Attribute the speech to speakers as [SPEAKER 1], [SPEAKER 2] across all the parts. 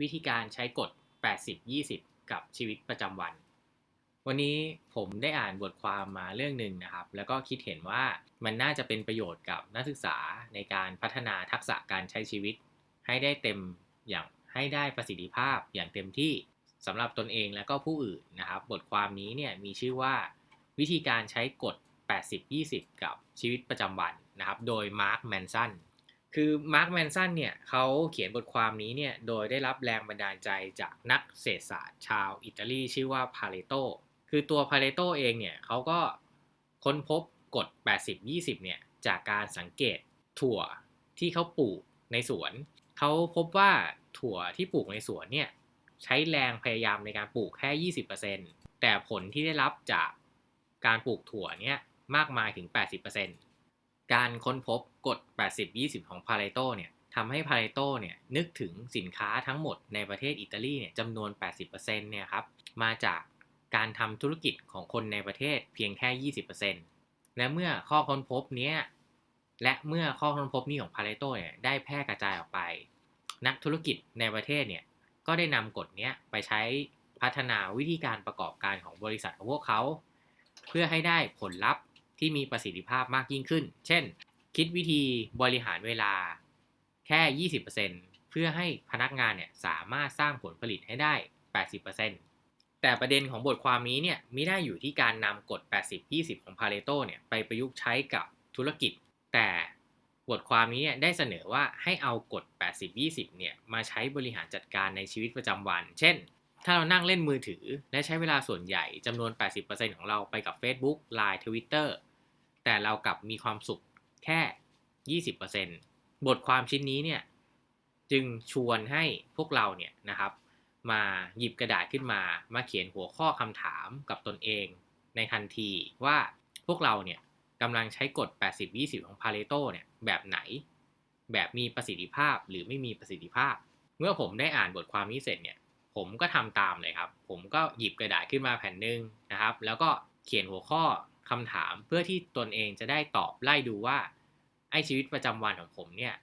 [SPEAKER 1] วิธีการใช้กฎ 80-20 กับชีวิตประจำวัน วันนี้ผมได้อ่านบทความมาเรื่องหนึ่งนะครับ แล้วก็คิดเห็นว่ามันน่าจะเป็นประโยชน์กับนักศึกษาในการพัฒนาทักษะการใช้ชีวิต ให้ได้เต็มอย่างให้ได้ประสิทธิภาพอย่างเต็มที่สำหรับตนเองและก็ผู้อื่นนะครับ บทความนี้เนี่ยมีชื่อว่าวิธีการใช้กฎ 80-20 กับชีวิตประจำวันนะครับ โดยมาร์คแมนสัน คือมาร์คแมนสันเนี่ยเขาเขียนบทความนี้เนี่ยโดยได้รับแรงบันดาลใจจากนักเศรษฐศาสตร์ชาวอิตาลีชื่อว่าพาเลโตคือตัวพาเลโตเองเนี่ยเขาก็ค้นพบกฎ 80-20 เนี่ยจากการสังเกตถั่วที่เขาปลูกในสวน เขาพบว่าถั่วที่ปลูกในสวนเนี่ยใช้แรงพยายามในการปลูกแค่ 20%แต่ผลที่ได้รับจากการปลูกถั่วเนี่ยมากมายถึง 80% การค้นพบกฎ 80-20 ของพาเลโตเนี่ยทำให้พาเลโตเนี่ยนึกถึงสินค้าทั้งหมดในประเทศอิตาลีเนี่ยจำนวน 80%เนี่ยครับมาจากการทำธุรกิจของคนในประเทศเพียงแค่ 20%และเมื่อข้อค้นพบเนี้ยและเมื่อข้อค้นพบนี้ของพาเลโตเนี่ยได้แพร่กระจายออกไป นักธุรกิจในประเทศเนี่ยก็ได้นำกฎนี้ไปใช้พัฒนาวิธีการประกอบการของบริษัทของพวกเขา เพื่อให้ได้ผลลัพธ์ ที่มีประสิทธิภาพมากยิ่งขึ้น เช่น คิดวิธีบริหารเวลาแค่ 20%เพื่อให้พนักงานเนี่ยสามารถสร้างผลผลิตให้ได้ 80%แต่ประเด็นของบทความนี้เนี่ยไม่ได้อยู่ที่การนำกฎ 80-20 ของพาเลโตเนี่ยไปประยุกต์ใช้กับธุรกิจ แต่บทความนี้เนี่ยได้เสนอว่าให้เอากฎ 80-20 เนี่ยมาใช้บริหารจัดการในชีวิตประจำวัน เช่น ถ้าเรานั่งเล่นมือถือ และใช้เวลาส่วนใหญ่จำนวน 80%ของเราไปกับ Facebook Line Twitter แต่เรากลับมีความสุขแค่ 20%บทความชิ้นนี้เนี่ยจึงชวนให้พวกเราเนี่ยนะครับ มาหยิบกระดาษขึ้นมา มาเขียนหัวข้อคำถามกับตนเองในทันทีว่าพวกเราเนี่ยกำลังใช้กฎ 80-20 ของพาเลโตเนี่ยแบบไหน แบบมีประสิทธิภาพหรือไม่มีประสิทธิภาพ เมื่อผมได้อ่านบทความนี้เสร็จเนี่ยผมก็ทำตามเลยครับ ผมก็หยิบกระดาษขึ้นมาแผ่นหนึ่งนะครับ แล้วก็เขียนหัวข้อ คำถามเพื่อที่ตนเองจะได้ตอบไล่ดูว่าไอชีวิตประจำวันของผมเนี่ย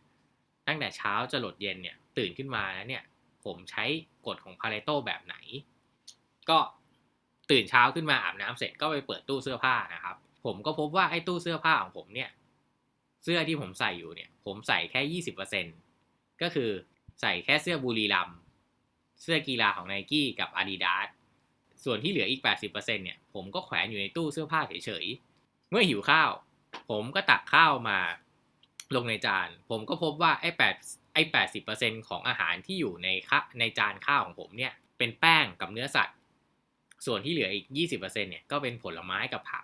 [SPEAKER 1] ตั้งแต่เช้าจะหลดเย็นเนี่ยตื่นขึ้นมาแล้วเนี่ยผมใช้กฎของพาเลโตแบบไหน ก็ตื่นเช้าขึ้นมาอาบน้ำเสร็จก็ไปเปิดตู้เสื้อผ้านะครับ ผมก็พบว่าไอ้ตู้เสื้อผ้าของผมเนี่ย เสื้อที่ผมใส่อยู่เนี่ย ผมใส่แค่ยี่สิบเปอร์เซ็นก็คือใส่แค่เสื้อบุรีรัมเสื้อกีฬาของไนกี้กับ Adidas ส่ ส่วนที่เหลืออีก 80%เนี่ยผมก็แขวนอยู่ในตู้เสื้อผ้าเฉยๆ เมื่อหิวข้าว ผมก็ตักข้าวมาลงในจาน ผมก็พบว่าไอ้แปดไอ้แปดสิบเปอร์เซ็นของอาหารที่อยู่ในข้าในจานข้าวของผมเนี่ยเป็นแป้งกับเนื้อสัตว์ ส่วนที่เหลืออีก20%เนี่ยก็เป็นผลไม้กับผัก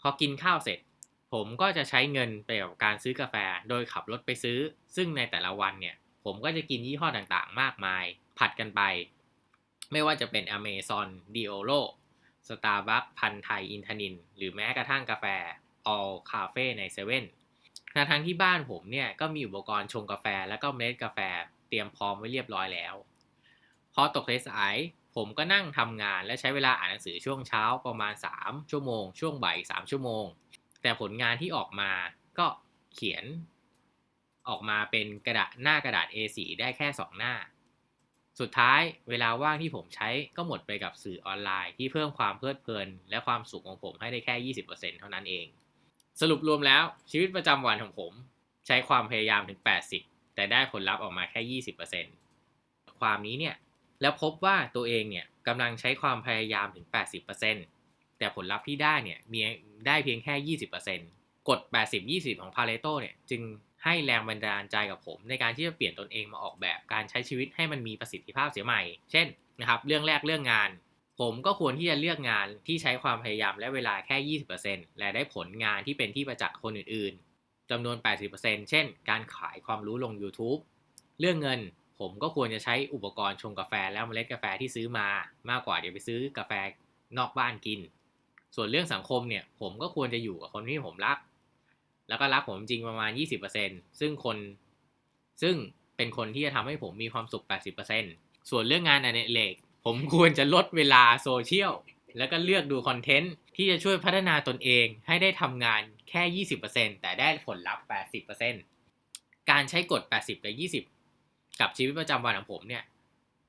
[SPEAKER 1] พอกินข้าวเสร็จ ผมก็จะใช้เงินไปกับการซื้อกาแฟ โดยขับรถไปซื้อ ซึ่งในแต่ละวันเนี่ยผมก็จะกินยี่ห้อต่างๆ มากมาย ผัดกันไป ไม่ว่าจะเป็น Amazon Dioro Starbucks พันไทยอินทนิน หรือแม้กระทั่งกาแฟ All Cafe ในเซเว่นทั้งที่บ้านผมเนี่ยก็มีอุปกรณ์ชงกาแฟและก็เมล็ดกาแฟเตรียมพร้อมไว้เรียบร้อยแล้ว พอตกสายผมก็นั่งทำงานและใช้เวลาอ่านหนังสือช่วงเช้าประมาณ 3 ชั่วโมง ช่วงบ่าย3ชั่วโมง แต่ผลงานที่ออกมาก็เขียนออกมาเป็นกระดาษหน้ากระดาษ A4 ได้แค่ 2 หน้า สุดท้ายเวลาว่างที่ผมใช้ก็หมดไปกับสื่อออนไลน์ที่เพิ่มความเพลิดเพลิน และความสุขของผมให้ได้แค่ 20%เท่านั้นเอง สรุปรวมแล้วชีวิตประจำวันของผม ใช้ความพยายามถึง 80 แต่ได้ผลลัพธ์ออกมาแค่ 20%ความนี้เนี่ยแล้วพบว่าตัวเองเนี่ยกำลังใช้ความพยายามถึง 80%แต่ผลลัพธ์ที่ได้เนี่ยมีได้เพียงแค่ 20%กฎ 80-20 ของพาเลโตเนี่ยจึง ให้แรงบันดาลใจกับผม ในการที่จะเปลี่ยนตนเองมาออกแบบการใช้ชีวิตให้มันมีประสิทธิภาพเสียใหม่ เช่นนะครับเรื่องแรกเรื่องงาน ผมก็ควรที่จะเลือกงานที่ใช้ความพยายามและเวลาแค่ 20%และได้ผลงานที่เป็นที่ประจักษ์คนอื่นๆจำนวน 80%เช่น การขายความรู้ลง YouTube เรื่องเงินผมก็ควรจะใช้อุปกรณ์ชงกาแฟและเมล็ดกาแฟที่ซื้อมามากกว่าเดี๋ยวไปซื้อกาแฟนอกบ้านกิน ส่วนเรื่องสังคมเนี่ยผมก็ควรจะอยู่กับคนที่ผมรัก แล้วก็รักผมจริงประมาณ 20%ซึ่งคนซึ่งเป็นคนที่จะทำให้ผมมีความสุข 80%ส่วนเรื่องงานอดิเรกผมควรจะลดเวลาโซเชียลแล้วก็เลือกดูคอนเทนต์ที่จะช่วยพัฒนาตนเองให้ได้ทำงานแค่ 20%แต่ได้ผลลัพธ์ 80%การใช้กฎ 80 กับ 20 กับชีวิตประจำวันของผมเนี่ย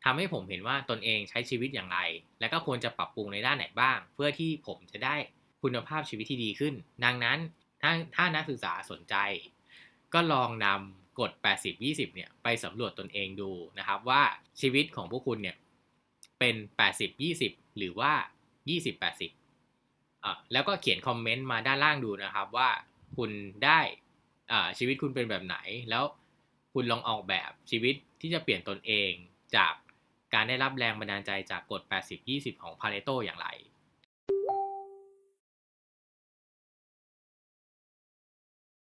[SPEAKER 1] ทำให้ผมเห็นว่าตนเองใช้ชีวิตอย่างไร และก็ควรจะปรับปรุงในด้านไหนบ้าง เพื่อที่ผมจะได้คุณภาพชีวิตที่ดีขึ้น ดังนั้น ถ้าถ้านักศึกษาสนใจ ก็ลองนำกฎ 80-20 เนี่ยไปสำรวจตนเองดูนะครับ ว่าชีวิตของพวกคุณเนี่ยเป็น 80-20 หรือว่า 20-80อะแล้วก็เขียนคอมเมนต์มาด้านล่างดูนะครับว่าคุณได้อ่าชีวิตคุณเป็นแบบไหน แล้วคุณลองออกแบบชีวิตที่จะเปลี่ยนตนเองจากการได้รับแรงบันดาลใจจากกฎ 80-20 ของพาเรโตอย่างไร